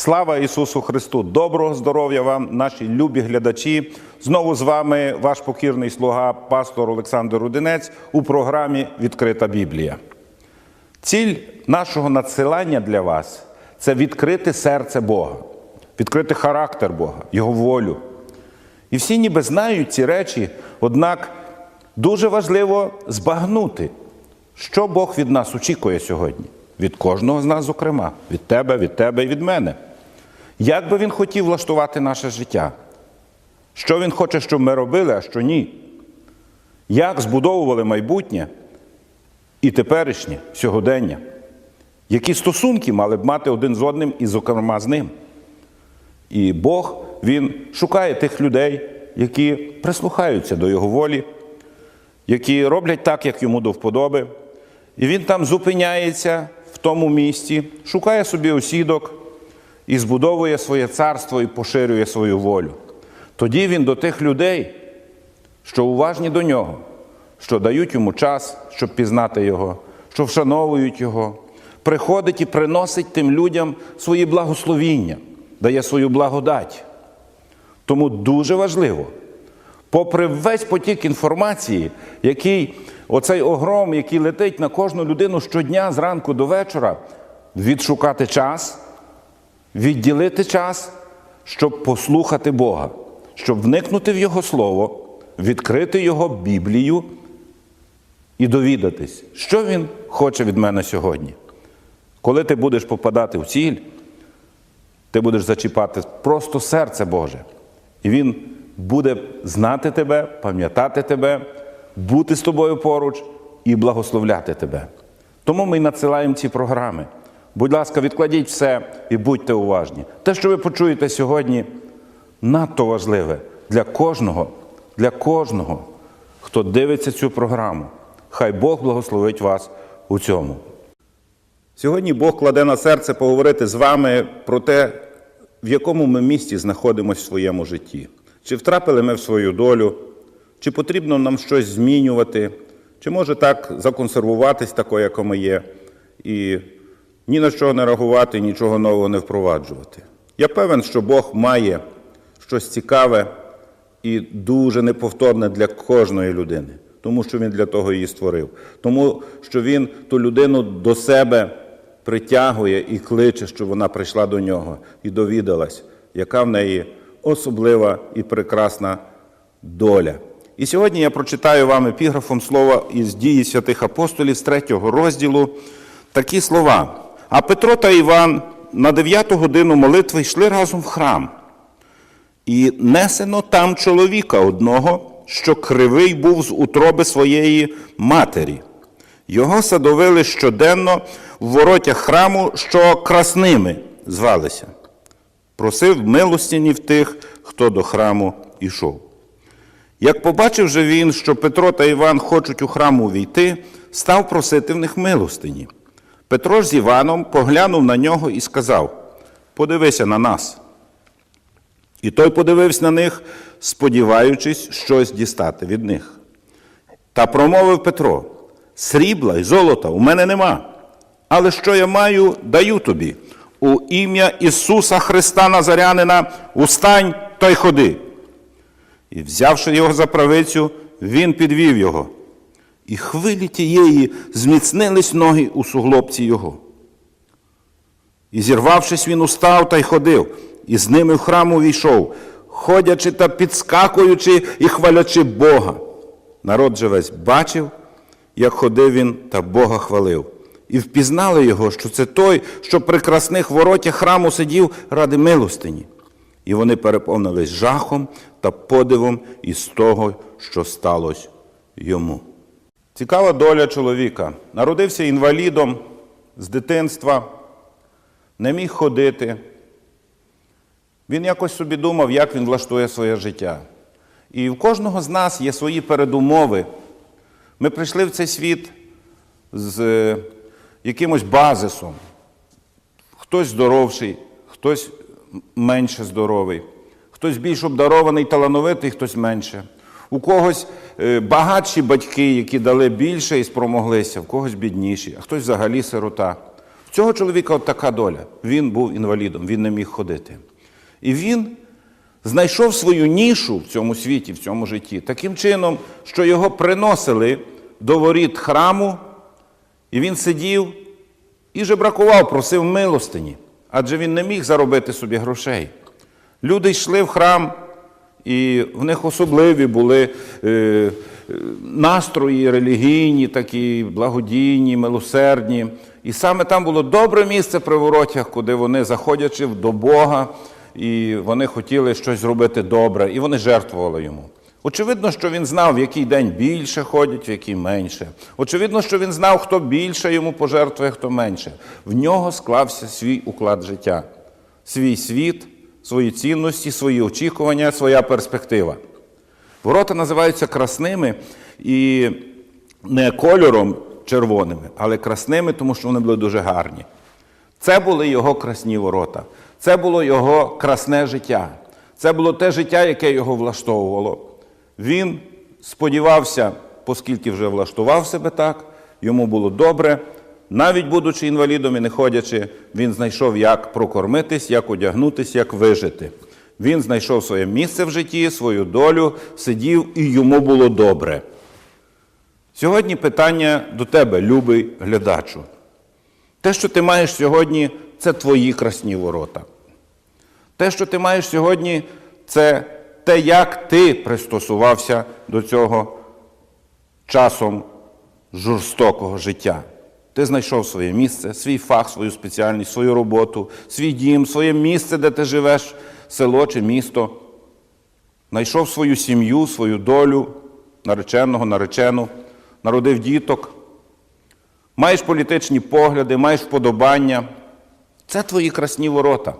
Слава Ісусу Христу! Доброго здоров'я вам, наші любі глядачі. Знову з вами ваш покірний слуга, пастор Олександр Рудинець у програмі Відкрита Біблія. Ціль нашого надсилання для вас це відкрити серце Бога, відкрити характер Бога, Його волю. І всі ніби знають ці речі, однак дуже важливо збагнути, що Бог від нас очікує сьогодні, від кожного з нас, зокрема, від тебе, від тебе і від мене. Як би він хотів влаштувати наше життя? Що він хоче, щоб ми робили, а що ні? Як збудовували майбутнє і теперішнє сьогодення? Які стосунки мали б мати один з одним і, зокрема, з ним? І Бог Він шукає тих людей, які прислухаються до Його волі, які роблять так, як йому до вподоби. І він там зупиняється в тому місці, шукає собі осідок і збудовує своє царство і поширює свою волю. Тоді він до тих людей, що уважні до нього, що дають йому час, щоб пізнати його, що вшановують його, приходить і приносить тим людям свої благословіння, дає свою благодать. Тому дуже важливо, попри весь потік інформації, який оцей огром, який летить на кожну людину щодня зранку до вечора, відшукати час, відділити час, щоб послухати Бога, щоб вникнути в Його Слово, відкрити Його Біблію і довідатись, що Він хоче від мене сьогодні. Коли ти будеш попадати в ціль, ти будеш зачіпати просто серце Боже. І Він буде знати тебе, пам'ятати тебе, бути з тобою поруч і благословляти тебе. Тому ми надсилаємо ці програми. Будь ласка, відкладіть все і будьте уважні. Те, що ви почуєте сьогодні, надто важливе для кожного, для кожного, хто дивиться цю програму. Хай Бог благословить вас у цьому. Сьогодні Бог кладе на серце поговорити з вами про те, в якому ми місці знаходимося в своєму житті. Чи втрапили ми в свою долю, чи потрібно нам щось змінювати, чи може так законсервуватись такою, яка ми є, і ні на що не реагувати, нічого нового не впроваджувати. Я певен, що Бог має щось цікаве і дуже неповторне для кожної людини, тому що Він для того її створив, тому що Він ту людину до себе притягує і кличе, щоб вона прийшла до нього і довідалась, яка в неї особлива і прекрасна доля. І сьогодні я прочитаю вам епіграфом слова із дії святих апостолів з третього розділу такі слова. А Петро та Іван на дев'яту годину молитви йшли разом в храм. І несено там чоловіка одного, що кривий був з утроби своєї матері. Його садовили щоденно в воротях храму, що красними звалися. Просив милостині в тих, хто до храму йшов. Як побачив же він, що Петро та Іван хочуть у храм увійти, став просити в них милостині. Петро з Іваном поглянув на нього і сказав: Подивися на нас. І той подивився на них, сподіваючись щось дістати від них. Та промовив Петро: Срібла й золота у мене нема. Але що я маю, даю тобі. У ім'я Ісуса Христа Назарянина устань та й ходи. І, взявши його за правицю, він підвів його. І хвилі тієї зміцнились ноги у суглобці його. І зірвавшись, він устав та й ходив, і з ними в храм увійшов, ходячи та підскакуючи і хвалячи Бога. Народ же весь бачив, як ходив він та Бога хвалив. І впізнали його, що це той, що при красних воротях храму сидів ради милостині. І вони переповнились жахом та подивом із того, що сталося йому. Цікава доля чоловіка. Народився інвалідом з дитинства, не міг ходити. Він якось собі думав, як він влаштує своє життя. І в кожного з нас є свої передумови. Ми прийшли в цей світ з е, якимось базисом. Хтось здоровший, хтось менше здоровий, хтось більш обдарований, талановитий, хтось менше. У когось е, багатші батьки, які дали більше і спромоглися, в когось бідніші, а хтось взагалі сирота. В цього чоловіка от така доля. Він був інвалідом, він не міг ходити. І він знайшов свою нішу в цьому світі, в цьому житті, таким чином, що його приносили до воріт храму, і він сидів і жебракував, просив милостині, адже він не міг заробити собі грошей. Люди йшли в храм, і в них особливі були е, е, настрої релігійні, такі благодійні, милосердні. І саме там було добре місце при воротях, куди вони, заходячи до Бога, і вони хотіли щось зробити добре, і вони жертвували йому. Очевидно, що він знав, в який день більше ходять, в який менше. Очевидно, що він знав, хто більше йому пожертвує, хто менше. В нього склався свій уклад життя, свій світ, свої цінності, свої очікування, своя перспектива. Ворота називаються красними і не кольором червоними, але красними, тому що вони були дуже гарні. Це були його красні ворота. Це було його красне життя. Це було те життя, яке його влаштовувало. Він сподівався, оскільки вже влаштував себе так, йому було добре. Навіть будучи інвалідом і не ходячи, він знайшов, як прокормитись, як одягнутись, як вижити. Він знайшов своє місце в житті, свою долю, сидів і йому було добре. Сьогодні питання до тебе, любий глядачу. Те, що ти маєш сьогодні, це твої красні ворота. Те, що ти маєш сьогодні, це те, як ти пристосувався до цього часом жорстокого життя. Ти знайшов своє місце, свій фах, свою спеціальність, свою роботу, свій дім, своє місце, де ти живеш, село чи місто. Знайшов свою сім'ю, свою долю, нареченого, наречену, народив діток. Маєш політичні погляди, маєш вподобання. Це твої красні ворота.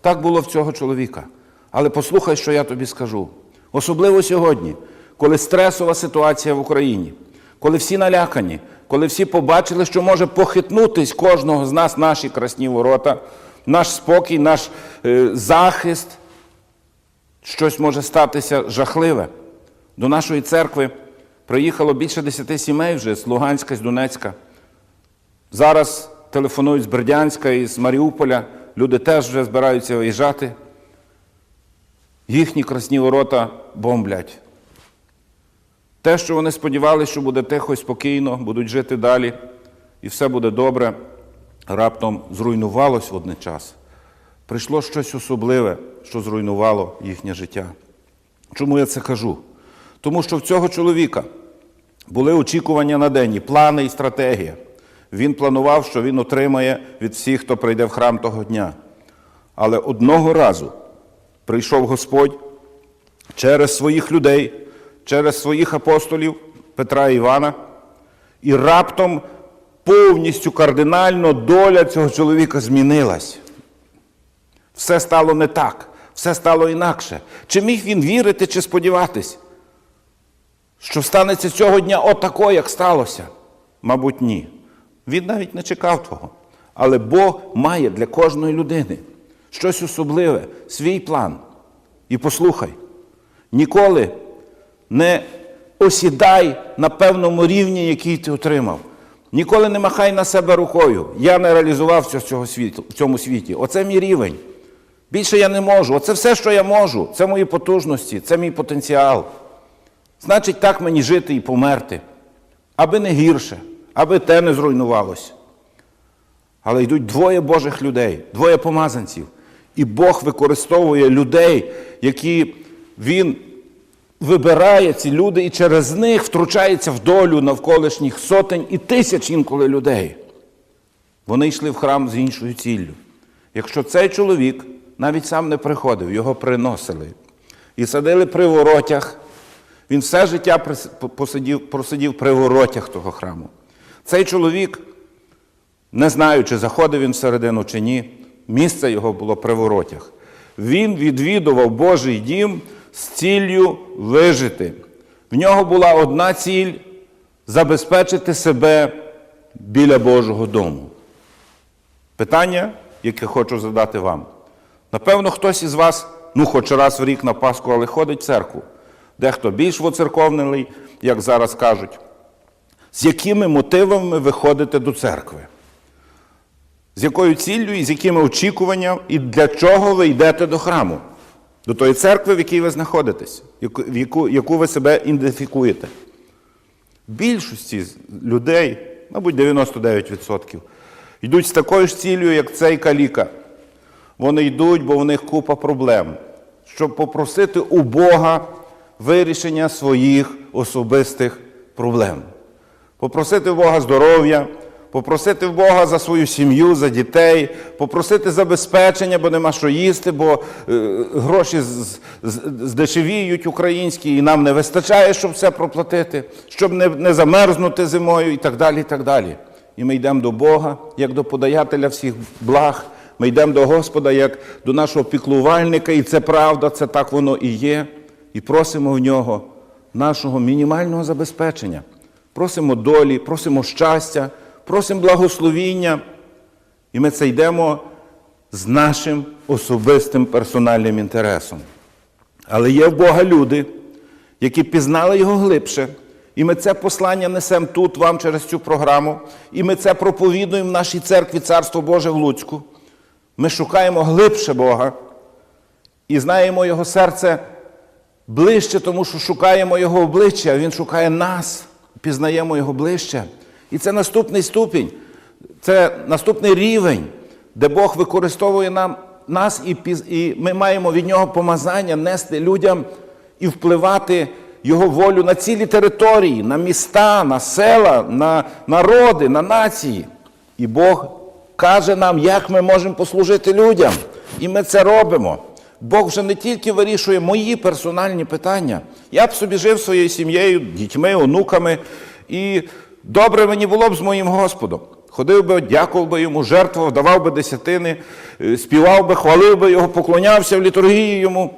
Так було в цього чоловіка. Але послухай, що я тобі скажу. Особливо сьогодні, коли стресова ситуація в Україні, коли всі налякані, коли всі побачили, що може похитнутись кожного з нас наші красні ворота, наш спокій, наш е, захист, щось може статися жахливе. До нашої церкви приїхало більше десяти сімей вже з Луганська, з Донецька. Зараз телефонують з Бердянська і з Маріуполя. Люди теж вже збираються виїжджати. Їхні красні ворота бомблять. Те, що вони сподівалися, що буде тихо і спокійно, будуть жити далі, і все буде добре, раптом зруйнувалось в. Прийшло щось особливе, що зруйнувало їхнє життя. Чому я це кажу? Тому що в цього чоловіка були очікування на день, і плани і стратегія. Він планував, що він отримає від всіх, хто прийде в храм того дня. Але одного разу прийшов Господь через своїх людей, через своїх апостолів Петра і Івана, і раптом повністю кардинально доля цього чоловіка змінилась. Все стало не так, все стало інакше. Чи міг він вірити чи сподіватись, що станеться цього дня отако, як сталося? Мабуть, ні. Він навіть не чекав того. Але Бог має для кожної людини щось особливе, свій план. І послухай, ніколи не осідай на певному рівні, який ти отримав. Ніколи не махай на себе рукою. Я не реалізувався в цьому світі. Оце мій рівень. Більше я не можу. Оце все, що я можу. Це мої потужності, це мій потенціал. Значить, так мені жити і померти, аби не гірше, аби те не зруйнувалося. Але йдуть двоє Божих людей, двоє помазанців. І Бог використовує людей, які Він вибирає ці люди і через них втручається в долю навколишніх сотень і тисяч інколи людей. Вони йшли в храм з іншою ціллю. Якщо цей чоловік навіть сам не приходив, його приносили і садили при воротях, він все життя посидів, просидів при воротях того храму. Цей чоловік, не знаю, чи заходив він всередину чи ні, місце його було при воротях. Він відвідував Божий дім з ціллю вижити. В нього була одна ціль забезпечити себе біля Божого дому. Питання, яке хочу задати вам. Напевно, хтось із вас, ну, хоч раз в рік на Пасху, але ходить в церкву. Дехто більш воцерковнений, як зараз кажуть. З якими мотивами ви ходите до церкви? З якою ціллю і з якими очікуваннями, і для чого ви йдете до храму, до тої церкви, в якій ви знаходитесь, в яку, яку ви себе ідентифікуєте. Більшості людей, мабуть, 99%, йдуть з такою ж ціллю, як цей каліка. Вони йдуть, бо в них купа проблем, щоб попросити у Бога вирішення своїх особистих проблем. Попросити в Бога здоров'я, попросити в Бога за свою сім'ю, за дітей, попросити забезпечення, бо нема що їсти, бо е, гроші здешевіють українські, і нам не вистачає, щоб все проплатити, щоб не, не замерзнути зимою і так далі. І так далі. І ми йдемо до Бога, як до подаятеля всіх благ. Ми йдемо до Господа як до нашого піклувальника, і це правда, це так воно і є. І просимо в нього нашого мінімального забезпечення. Просимо долі, просимо щастя, просимо благословіння. І ми це йдемо з нашим особистим персональним інтересом. Але є в Бога люди, які пізнали його глибше. І ми це послання несемо тут, вам через цю програму. І ми це проповідуємо в нашій церкві Царство Боже в Луцьку. Ми шукаємо глибше Бога і знаємо Його серце ближче, тому що шукаємо Його обличчя, Він шукає нас, пізнаємо Його ближче. І це наступний ступінь, це наступний рівень, де Бог використовує нам, нас, і, і ми маємо від Нього помазання нести людям і впливати Його волю на цілі території, на міста, на села, на народи, на нації. І Бог каже нам, як ми можемо послужити людям. І ми це робимо. Бог вже не тільки вирішує мої персональні питання. Я б собі жив своєю сім'єю, дітьми, онуками, і добре мені було б з моїм Господом. Ходив би, дякував би йому, жертвував, давав би десятини, е, співав би, хвалив би його, поклонявся в літургії йому.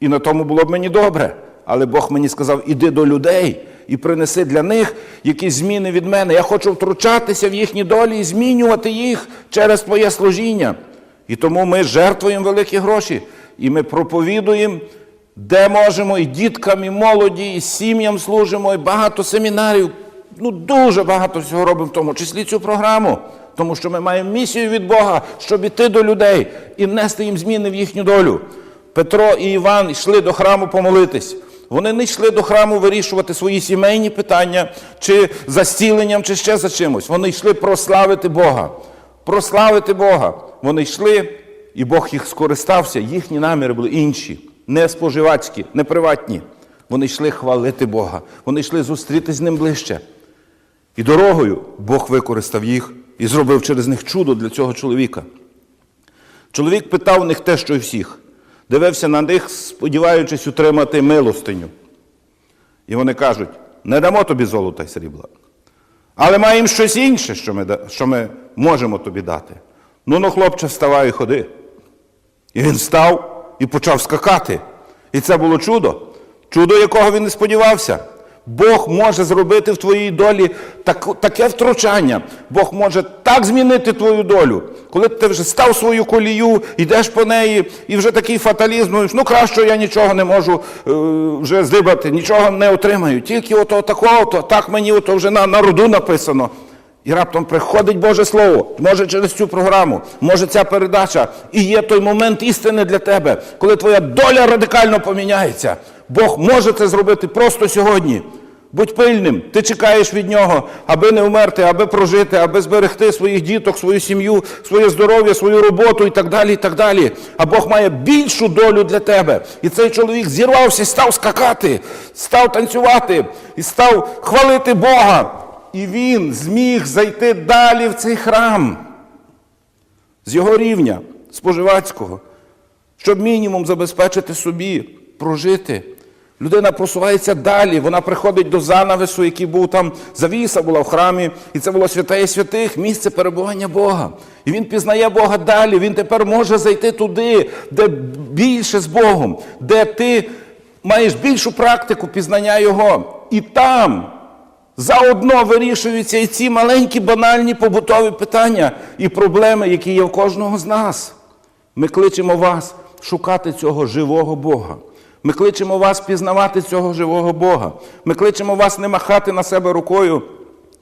І на тому було б мені добре. Але Бог мені сказав: іди до людей і принеси для них якісь зміни від мене. Я хочу втручатися в їхні долі і змінювати їх через твоє служіння. І тому ми жертвуємо великі гроші, і ми проповідуємо, де можемо, і діткам, і молоді, і сім'ям служимо, і багато семінарів. Ну, дуже багато всього робимо, в тому числі цю програму. Тому що ми маємо місію від Бога, щоб іти до людей і нести їм зміни в їхню долю. Петро і Іван йшли до храму помолитись. Вони не йшли до храму вирішувати свої сімейні питання, чи за зціленням, чи ще за чимось. Вони йшли прославити Бога. Прославити Бога. Вони йшли, і Бог їх скористався. Їхні наміри були інші, не споживацькі, не приватні. Вони йшли хвалити Бога. Вони йшли зустрітись з ним ближче. І дорогою Бог використав їх і зробив через них чудо для цього чоловіка. Чоловік питав у них те, що й всіх, дивився на них, сподіваючись утримати милостиню. І вони кажуть: не дамо тобі золота й срібла, але маємо щось інше, що ми, що ми можемо тобі дати. Ну, ну, хлопче, вставай і ходи. І він встав і почав скакати. І це було чудо. Чудо, якого він не сподівався. Бог може зробити в твоїй долі так, таке втручання. Бог може так змінити твою долю. Коли ти вже став свою колію, йдеш по неї, і вже такий фаталізм, думаєш, ну краще я нічого не можу е, вже здибати, нічого не отримаю. Тільки ото такого, так мені ото вже на, на роду написано. І раптом приходить Боже Слово, може через цю програму, може ця передача, і є той момент істини для тебе, коли твоя доля радикально поміняється. Бог може це зробити просто сьогодні. Будь пильним, ти чекаєш від нього, аби не вмерти, аби прожити, аби зберегти своїх діток, свою сім'ю, своє здоров'я, свою роботу і так далі. і так далі. А Бог має більшу долю для тебе. І цей чоловік зірвався, і став скакати, став танцювати і став хвалити Бога. І він зміг зайти далі в цей храм з його рівня споживацького, щоб мінімум забезпечити собі, прожити. Людина просувається далі, вона приходить до занавесу, який був там, завіса була в храмі, і це було святеє святих, місце перебування Бога. І він пізнає Бога далі. Він тепер може зайти туди, де більше з Богом, де ти маєш більшу практику пізнання Його. І там заодно вирішуються і ці маленькі банальні побутові питання і проблеми, які є в кожного з нас. Ми кличемо вас шукати цього живого Бога. Ми кличемо вас пізнавати цього живого Бога. Ми кличемо вас не махати на себе рукою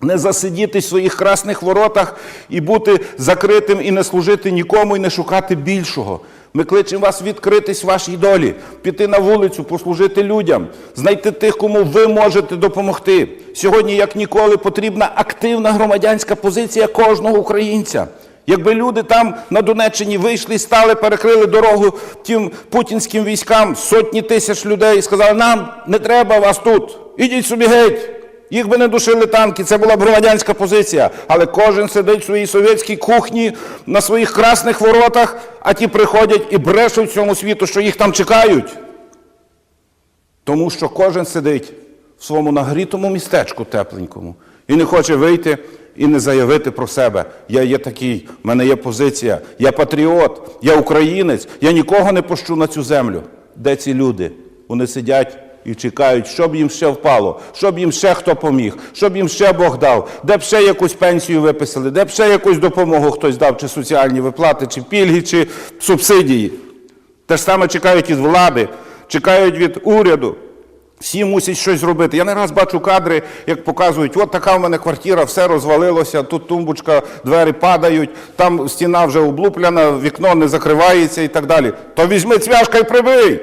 Не засидіти в своїх красних воротах і бути закритим, і не служити нікому, і не шукати більшого. Ми кличемо вас відкритись вашій долі, піти на вулицю, послужити людям, знайти тих, кому ви можете допомогти. Сьогодні, як ніколи, потрібна активна громадянська позиція кожного українця. Якби люди там на Донеччині вийшли, стали, перекрили дорогу тим путінським військам, сотні тисяч людей і сказали, нам не треба вас тут, ідіть собі геть. Їх би не душили танки, це була б громадянська позиція. Але кожен сидить в своїй совєтській кухні на своїх красних воротах, а ті приходять і брешуть цьому світу, що їх там чекають. Тому що кожен сидить в своєму нагрітому містечку тепленькому і не хоче вийти і не заявити про себе. Я є такий, в мене є позиція, я патріот, я українець, я нікого не пущу на цю землю. Де ці люди? Вони сидять і чекають, щоб їм ще впало, щоб їм ще хто поміг, щоб їм ще Бог дав, де б ще якусь пенсію виписали, де б ще якусь допомогу хтось дав, чи соціальні виплати, чи пільги, чи субсидії. Те ж саме чекають від влади, чекають від уряду. Всі мусять щось зробити. Я не раз бачу кадри, як показують, от така в мене квартира, все розвалилося, тут тумбочка, двері падають, там стіна вже облупляна, вікно не закривається і так далі. То візьми цвяшка і прибий.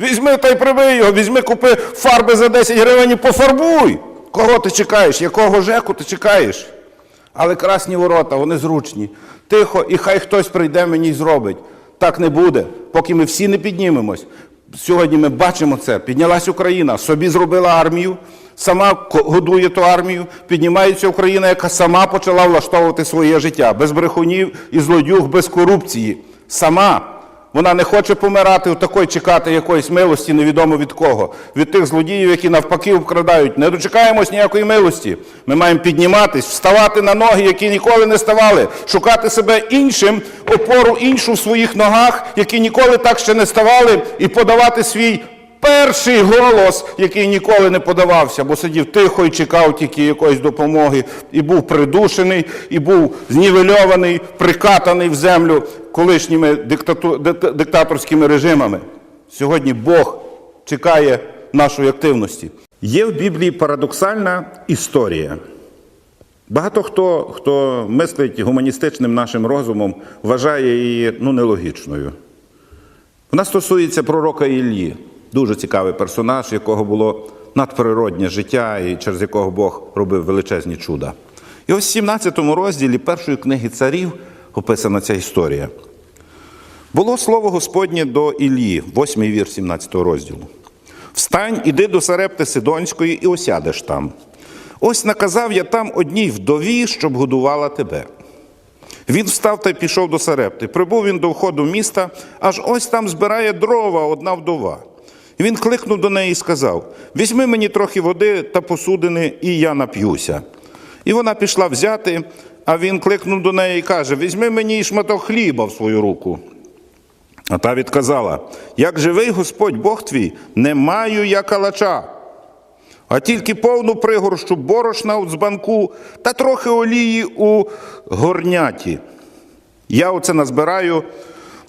Візьми та й прибий його, візьми, купи фарби за 10 гривень і пофарбуй. Кого ти чекаєш? Якого жеку ти чекаєш? Але красні ворота, вони зручні. Тихо, і хай хтось прийде мені і зробить. Так не буде, поки ми всі не піднімемось. Сьогодні ми бачимо це. Піднялась Україна, собі зробила армію, сама годує ту армію. Піднімається Україна, яка сама почала влаштовувати своє життя без брехунів і злодюг, без корупції. Сама. Вона не хоче помирати в такої чекати якоїсь милості, невідомо від кого. Від тих злодіїв, які навпаки вкрадають. Не дочекаємось ніякої милості. Ми маємо підніматись, вставати на ноги, які ніколи не ставали, шукати себе іншим, опору іншу в своїх ногах, які ніколи так ще не ставали, і подавати свій перший голос, який ніколи не подавався, бо сидів тихо і чекав тільки якоїсь допомоги, і був придушений, і був знівельований, прикатаний в землю колишніми диктату- диктаторськими режимами. Сьогодні Бог чекає нашої активності. Є в Біблії парадоксальна історія. Багато хто, хто мислить гуманістичним нашим розумом, вважає її ну, нелогічною. Вона стосується пророка Іллі, дуже цікавий персонаж, якого було надприроднє життя і через якого Бог робив величезні чуда. І ось в 17 розділі першої книги царів описана ця історія. Було слово Господнє до Іллі, 8 вір 17 розділу. Встань, іди до Сарепти Сидонської і осядеш там. Ось наказав я там одній вдові, щоб годувала тебе. Він встав та пішов до Сарепти. Прибув він до входу міста, аж ось там збирає дрова одна вдова. Він кликнув до неї і сказав: Візьми мені трохи води та посудини, і я нап'юся. І вона пішла взяти, а він кликнув до неї і каже: Візьми мені шматок хліба в свою руку. А та відказала: Як живий Господь Бог твій, не маю я калача, а тільки повну пригорщу борошна у дзбанку та трохи олії у горняті. Я оце назбираю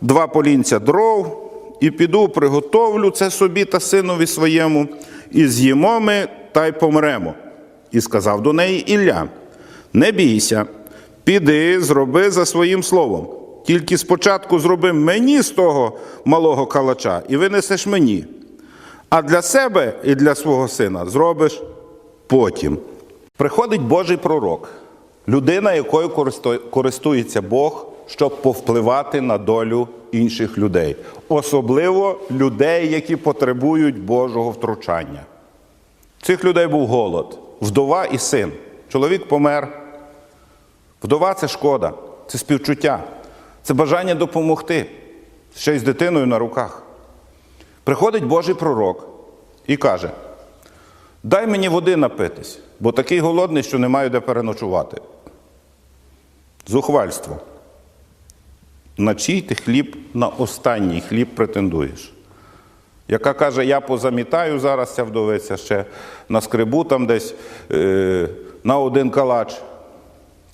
два полінця дров і піду, приготовлю це собі та синові своєму, і з'їмо ми та й помремо. І сказав до неї Ілля: Не бійся, піди, зроби за своїм словом. Тільки спочатку зроби мені з того малого калача і винесеш мені. А для себе і для свого сина зробиш потім. Приходить Божий пророк, людина, якою користується Бог, щоб повпливати на долю інших людей, особливо людей, які потребують Божого втручання. Цих людей був голод, вдова і син. Чоловік помер. Вдова це шкода, це співчуття, це бажання допомогти ще й з дитиною на руках. Приходить Божий пророк і каже: Дай мені води напитись, бо такий голодний, що не маю де переночувати. Зухвальство. На чий ти хліб на останній хліб претендуєш? Яка каже, я позамітаю зараз ця вдовиця ще на скрибу там десь е, на один калач,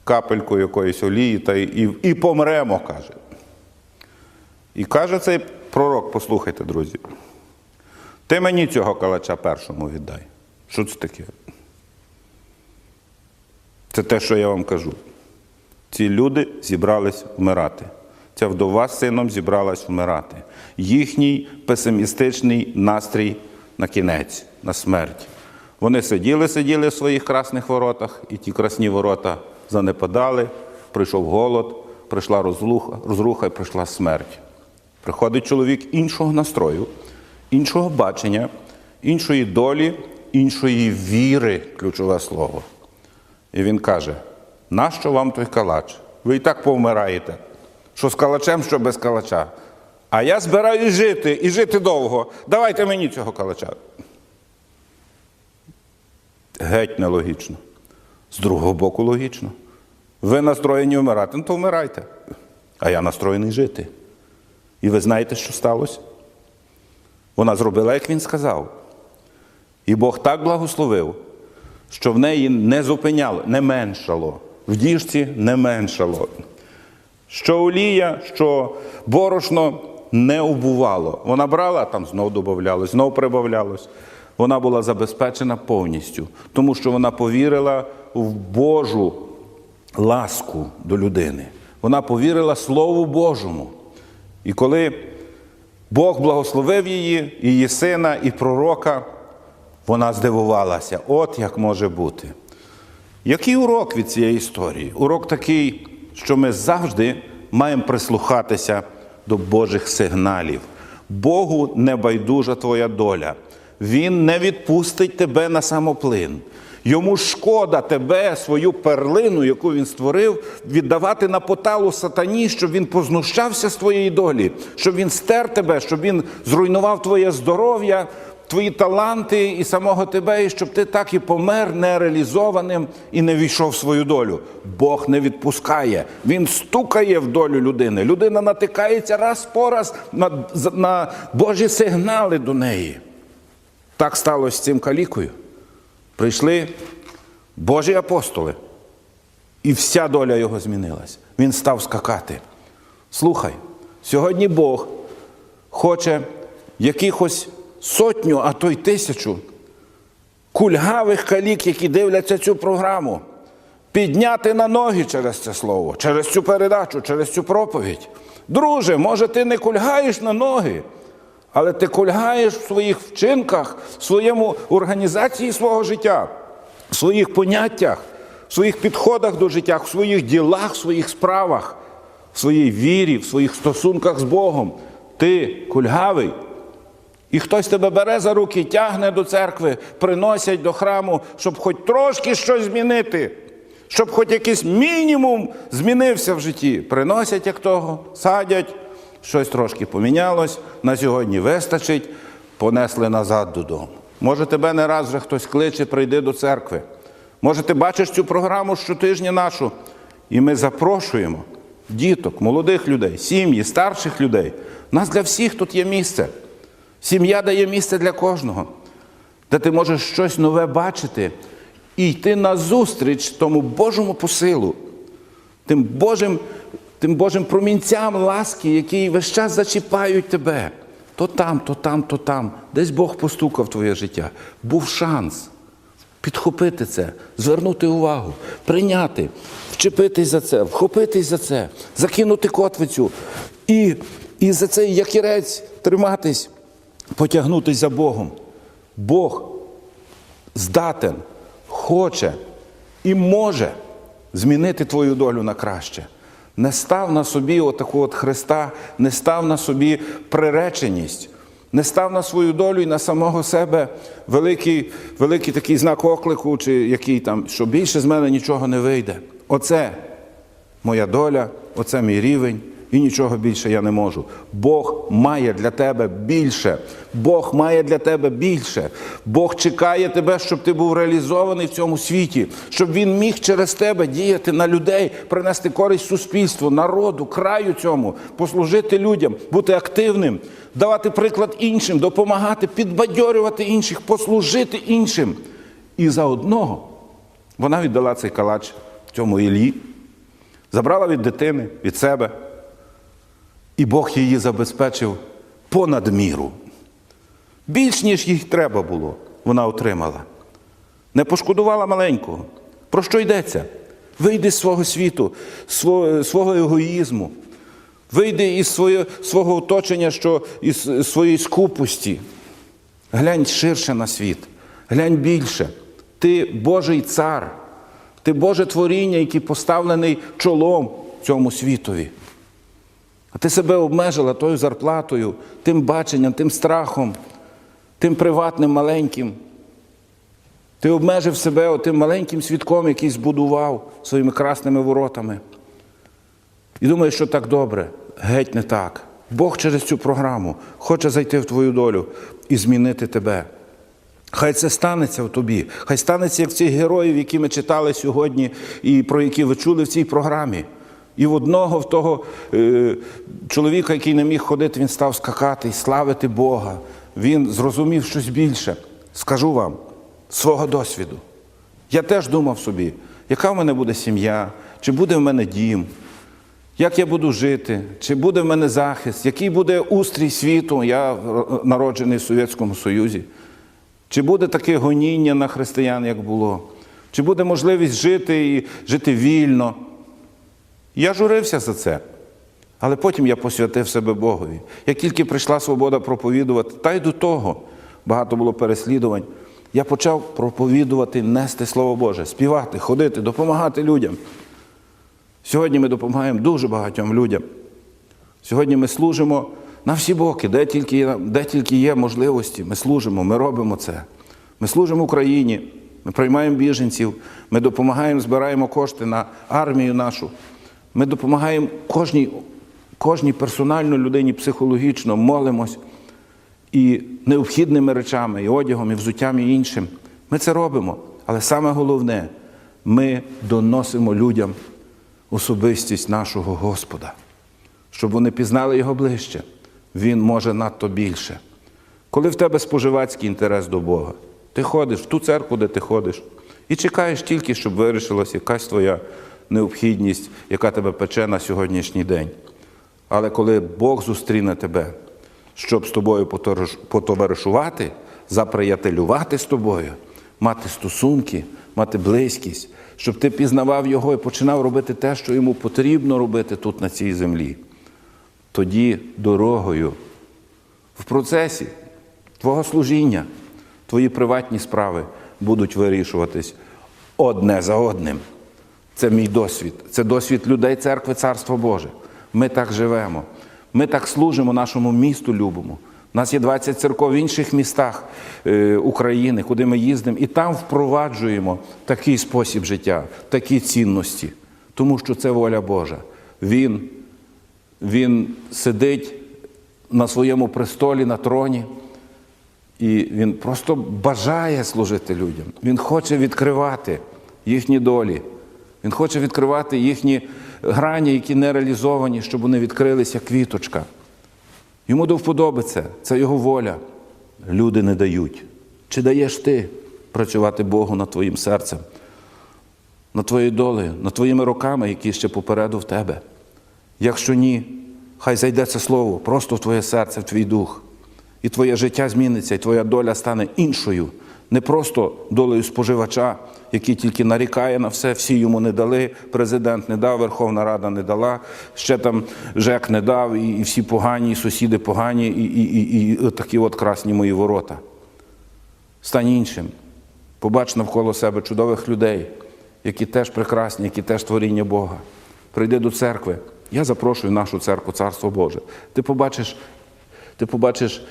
капельку якоїсь олії та і, і помремо, каже. І каже цей пророк, послухайте, друзі, ти мені цього калача першому віддай. Що це таке? Це те, що я вам кажу. Ці люди зібрались вмирати. Ця вдова з сином зібралась вмирати. Їхній песимістичний настрій на кінець, на смерть. Вони сиділи, сиділи в своїх красних воротах, і ті красні ворота занепадали, прийшов голод, прийшла розруха, розруха і прийшла смерть. Приходить чоловік іншого настрою, іншого бачення, іншої долі, іншої віри ключове слово. І він каже: нащо вам той калач? Ви і так повмираєте. Що з калачем, що без калача. А я збираюсь жити і жити довго. Давайте мені цього калача. Геть нелогічно. З другого боку, логічно. Ви настроєні вмирати, ну то вмирайте. А я настроєний жити. І ви знаєте, що сталося? Вона зробила, як він сказав. І Бог так благословив, що в неї не зупиняло, не меншало. В діжці не меншало. Що олія, що борошно не убувало. Вона брала, там знов додавалось, знов прибавлялось. Вона була забезпечена повністю, тому що вона повірила в Божу ласку до людини. Вона повірила Слову Божому. І коли Бог благословив її, її сина і пророка, вона здивувалася, от як може бути. Який урок від цієї історії? Урок такий, що ми завжди маємо прислухатися до Божих сигналів. Богу не байдужа твоя доля. Він не відпустить тебе на самоплин. Йому шкода тебе, свою перлину, яку він створив, віддавати на поталу сатані, щоб він познущався з твоєї долі, щоб він стер тебе, щоб він зруйнував твоє здоров'я, твої таланти і самого тебе, і щоб ти так і помер нереалізованим і не війшов в свою долю. Бог не відпускає, він стукає в долю людини. Людина натикається раз по раз на, на Божі сигнали до неї. Так сталося з цим калікою. Прийшли Божі апостоли, і вся доля його змінилась. Він став скакати. Слухай, сьогодні Бог хоче якихось сотню, а то й тисячу кульгавих калік, які дивляться цю програму, підняти на ноги через це слово, через цю передачу, через цю проповідь. Друже, може, ти не кульгаєш на ноги, але ти кульгаєш в своїх вчинках, в своєму організації свого життя, в своїх поняттях, в своїх підходах до життя, в своїх ділах, в своїх справах, в своїй вірі, в своїх стосунках з Богом. Ти кульгавий. І хтось тебе бере за руки, тягне до церкви, приносять до храму, щоб хоч трошки щось змінити, щоб хоч якийсь мінімум змінився в житті. Приносять як того, садять, щось трошки помінялось, на сьогодні вистачить, понесли назад додому. Може, тебе не раз вже хтось кличе, прийди до церкви. Може, ти бачиш цю програму щотижня нашу, і ми запрошуємо діток, молодих людей, сім'ї, старших людей. У нас для всіх тут є місце. Сім'я дає місце для кожного, де ти можеш щось нове бачити і йти назустріч тому Божому посилу, тим Божим, тим Божим промінцям ласки, які весь час зачіпають тебе. То там, то там, то там. Десь Бог постукав твоє життя. Був шанс підхопити це, звернути увагу, прийняти, вчепитись за це, вхопитись за це, закинути котвицю і, і за цей якірець триматись потягнутись за Богом. Бог здатен, хоче і може змінити твою долю на краще. Не став на собі отаку от Христа, не став на собі приреченість, не став на свою долю і на самого себе великий, великий такий знак оклику, чи який там, що більше з мене нічого не вийде. Оце моя доля, оце мій рівень. І нічого більше я не можу. Бог має для тебе більше. Бог має для тебе більше. Бог чекає тебе, щоб ти був реалізований в цьому світі, щоб Він міг через тебе діяти на людей, принести користь суспільству, народу, краю цьому, послужити людям, бути активним, давати приклад іншим, допомагати, підбадьорювати інших, послужити іншим. І заодно вона віддала цей калач цьому Іллі, забрала від дитини, від себе. І Бог її забезпечив понад міру. Більш ніж їй треба було, вона отримала. Не пошкодувала маленького. Про що йдеться? Вийди з свого світу, свого, свого егоїзму. Вийди із своє, свого оточення, що із своєї скупості. Глянь ширше на світ, глянь більше. Ти Божий цар, ти Боже творіння, який поставлений чолом цьому світові. А ти себе обмежила тою зарплатою, тим баченням, тим страхом, тим приватним маленьким. Ти обмежив себе тим маленьким світком, який збудував своїми красними воротами. І думаєш, що так добре. Геть не так. Бог через цю програму хоче зайти в твою долю і змінити тебе. Хай це станеться в тобі, хай станеться як в цих героїв, які ми читали сьогодні, і про які ви чули в цій програмі. І в одного в того е, чоловіка, який не міг ходити, він став скакати і славити Бога. Він зрозумів щось більше. Скажу вам, свого досвіду. Я теж думав собі, яка в мене буде сім'я, чи буде в мене дім, як я буду жити, чи буде в мене захист, який буде устрій світу, я народжений в Совєтському Союзі, чи буде таке гоніння на християн, як було, чи буде можливість жити і жити вільно. Я журився за це. Але потім я посвятив себе Богові. Як тільки прийшла свобода проповідувати, та й до того багато було переслідувань, я почав проповідувати, нести Слово Боже, співати, ходити, допомагати людям. Сьогодні ми допомагаємо дуже багатьом людям. Сьогодні ми служимо на всі боки, де тільки є, де тільки є можливості, ми служимо, ми робимо це. Ми служимо Україні, ми приймаємо біженців, ми допомагаємо, збираємо кошти на армію нашу. Ми допомагаємо кожній, кожній персонально людині психологічно, молимось і необхідними речами, і одягом, і взуттям, і іншим. Ми це робимо. Але саме головне, ми доносимо людям особистість нашого Господа, щоб вони пізнали його ближче. Він може надто більше. Коли в тебе споживацький інтерес до Бога, ти ходиш в ту церкву, де ти ходиш, і чекаєш тільки, щоб вирішилась якась твоя необхідність, яка тебе пече на сьогоднішній день. Але коли Бог зустріне тебе, щоб з тобою потоваришувати, заприятелювати з тобою, мати стосунки, мати близькість, щоб ти пізнавав Його і починав робити те, що йому потрібно робити тут, на цій землі, тоді дорогою, в процесі твого служіння, твої приватні справи будуть вирішуватись одне за одним. Це мій досвід, це досвід людей церкви Царство Боже. Ми так живемо. Ми так служимо нашому місту любому. У нас є 20 церков в інших містах е, України, куди ми їздимо, і там впроваджуємо такий спосіб життя, такі цінності, тому що це воля Божа. Він, він сидить на своєму престолі, на троні, і він просто бажає служити людям. Він хоче відкривати їхні долі. Він хоче відкривати їхні грані, які не реалізовані, щоб вони відкрилися квіточка. Йому до вподоби це, це його воля. Люди не дають. Чи даєш ти працювати Богу над твоїм серцем, над твоєю долею, над твоїми роками, які ще попереду в тебе? Якщо ні, хай зайде це слово просто в твоє серце, в твій дух. І твоє життя зміниться, і твоя доля стане іншою. Не просто долею споживача, який тільки нарікає на все, всі йому не дали, президент не дав, Верховна Рада не дала, ще там ЖЕК не дав, і, і всі погані, і сусіди погані, і, і, і, і такі от красні мої ворота. Стань іншим. Побач навколо себе чудових людей, які теж прекрасні, які теж творіння Бога. Прийди до церкви. Я запрошую нашу церкву, Царство Боже. Ти побачиш, ти побачиш,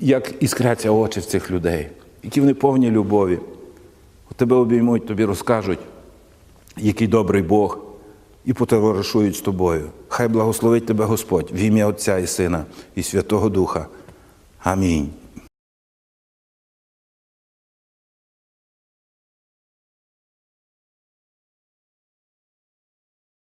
як іскряться очі в цих людей які вони повні любові. Тебе обіймуть, тобі розкажуть, який добрий Бог, і потоваришують з тобою. Хай благословить тебе Господь в ім'я Отця і Сина і Святого Духа. Амінь.